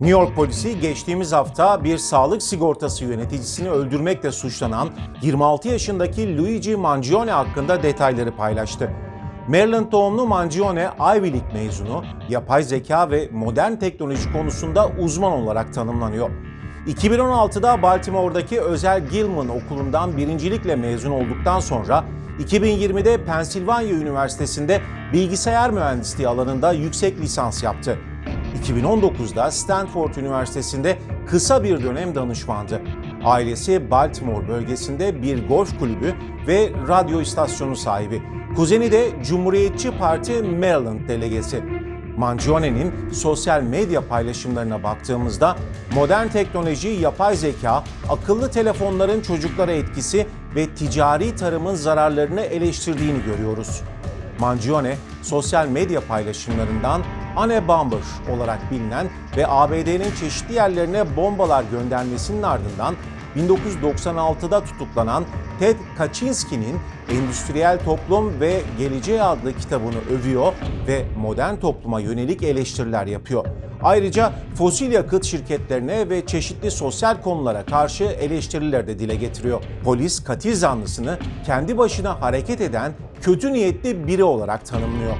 New York polisi geçtiğimiz hafta bir sağlık sigortası yöneticisini öldürmekle suçlanan 26 yaşındaki Luigi Mangione hakkında detayları paylaştı. Maryland doğumlu Mangione, Ivy League mezunu, yapay zeka ve modern teknoloji konusunda uzman olarak tanımlanıyor. 2016'da Baltimore'daki özel Gilman okulundan birincilikle mezun olduktan sonra 2020'de Pensilvanya Üniversitesi'nde bilgisayar mühendisliği alanında yüksek lisans yaptı. 2019'da Stanford Üniversitesi'nde kısa bir dönem danışmandı. Ailesi Baltimore bölgesinde bir golf kulübü ve radyo istasyonu sahibi. Kuzeni de Cumhuriyetçi Parti Maryland delegesi. Mangione'nin sosyal medya paylaşımlarına baktığımızda modern teknoloji, yapay zeka, akıllı telefonların çocuklara etkisi ve ticari tarımın zararlarını eleştirdiğini görüyoruz. Mangione, sosyal medya paylaşımlarından Anne Bomber olarak bilinen ve ABD'nin çeşitli yerlerine bombalar göndermesinin ardından 1996'da tutuklanan Ted Kaczynski'nin Endüstriyel Toplum ve Geleceği adlı kitabını övüyor ve modern topluma yönelik eleştiriler yapıyor. Ayrıca fosil yakıt şirketlerine ve çeşitli sosyal konulara karşı eleştiriler de dile getiriyor. Polis katil zanlısını kendi başına hareket eden kötü niyetli biri olarak tanımlıyor.